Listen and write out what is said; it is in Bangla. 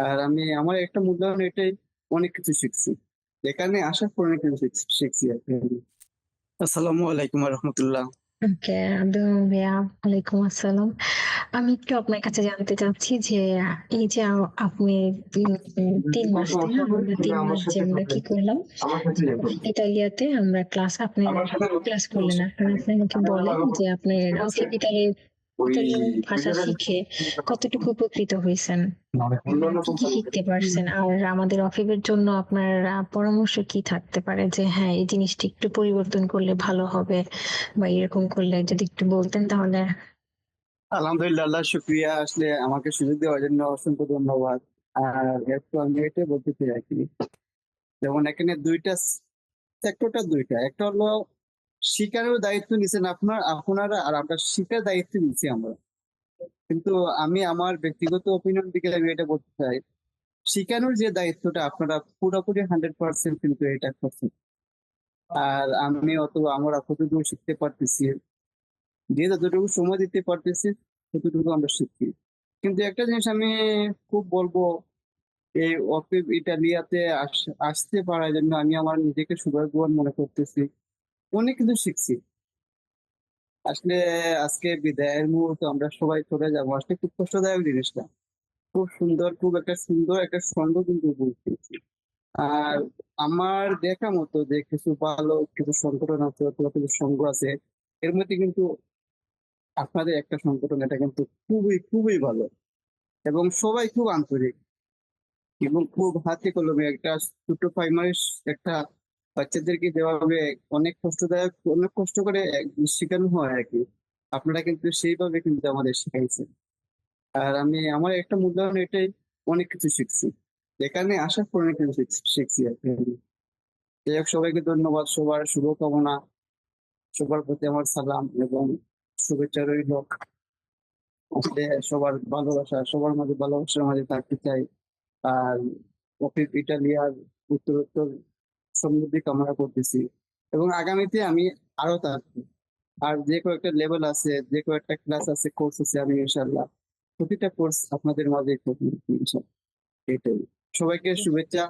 আর আমি আমার একটা মূল্যায়ন এটাই অনেক কিছু শিখছি। এখানে আসার পর অনেক কিছু শিখছি আর কি। আসসালামু আলাইকুম রহমতুল্লাহ। ওকে ভাইয়া ওয়ালাইকুম আসসালাম। আমি একটু আপনার কাছে জানতে চাচ্ছি যে এই যে আপনি তিন- মাস আমরা তিন মাস যে আমরা কি করলাম ইতালিয়াতে আমরা ক্লাস আপনি ক্লাস করলেন। এখন আপনি আমাকে বলেন যে আপনি ইতালি ইতালিয়ান ভাষা শিখে কতটুকু উপকৃত হয়েছেন? কি কি শিখতে পারছেন? আর আমাদের অফিবের জন্য আপনার পরামর্শ কি থাকতে পারে যে হ্যাঁ এই জিনিসটা একটু পরিবর্তন করলে ভালো হবে বা এরকম করলে যদি একটু বলতেন তাহলে? আলহামদুলিল্লাহ আল্লাহ শুক্রিয়া। আসলে আমাকে সুযোগ দেওয়ার জন্য অসংখ্য ধন্যবাদ। আর একটু আমি এটাই বলতে চাই আর কি। যেমন এখানে দুইটা সেক্টরটা দুইটা। একটা হলো শিকারের দায়িত্ব নিছেন আপনার, আপনারা, আর আমরা শিকার দায়িত্ব নিচ্ছি আমরা। কিন্তু আমি আমার ব্যক্তিগত ওপিনিয়ন দিকে আমি এটা বলতে চাই শিখানোর যে দায়িত্বটা আপনারা পুরোপুরি হান্ড্রেড পার্সেন্ট কিন্তু এটা করছেন। আর আমি অত, আমরা কতটুকু শিখতে পারতেছি, যে যতটুকু সময় দিতে পারতেছি, ততটুকু আমরা শিখছি। কিন্তু একটা জিনিস আমি খুব বলব, এই অফিস ইটালিয়াতে আস- আসতে পারার জন্য আমি আমার নিজেকে সৌভাগ্যবান মনে করতেছি। অনেক কিছু শিখছি। আসলে আজকে বিদায়ের মুহূর্তে আমরা সবাই চলে যাব। আসলে খুব কষ্টদায়ক জিনিসটা। খুব সুন্দর, খুব একটা সুন্দর একটা সঙ্গ কিন্তু বলতেছি আর আমার দেখা মতো যে কিছু ভালো কিছু সংগঠন আছে অথবা কিছু সংঘ আছে, এর মধ্যে কিন্তু আপনাদের একটা সংগঠন, এটা কিন্তু খুবই খুবই ভালো। এবং সবাই খুব আন্তরিক এবং খুব হাতে কলমে একটা ছোট প্রাইমারি একটা বাচ্চাদেরকে যেভাবে অনেক কষ্টদায়ক, অনেক কষ্ট করে শেখানো হয় আর কি, আপনারা কিন্তু সেইভাবে কিন্তু আমাদের শেখাইছেন। আর আমি, আমার একটা মূল্যায়ন এটাই, অনেক কিছু শিখছি। এখানে আসার পর অনেক কিছু শিখছি আর কি। যাই হোক, সবাইকে ধন্যবাদ। সবার শুভকামনা। সবার প্রতি আমার সালাম এবং শুভেচ্ছা রইল। সবার ভালোবাসা, সবার মাঝে ভালোবাসার মাঝে থাকতে চাই। আর অফিস ইটালিয়ার উত্তরোত্তর সমৃদ্ধি কামনা করতেছি। এবং আগামীতে আমি আরও থাকব আর যে কয়েকটা লেভেল আছে যে কয়েকটা ক্লাস আছে কোর্স আছে আমি ইনশাল্লাহ প্রতিটা কোর্স আপনাদের মাঝে করব ইনশাল্লাহ এটাই। সবাইকে শুভেচ্ছা।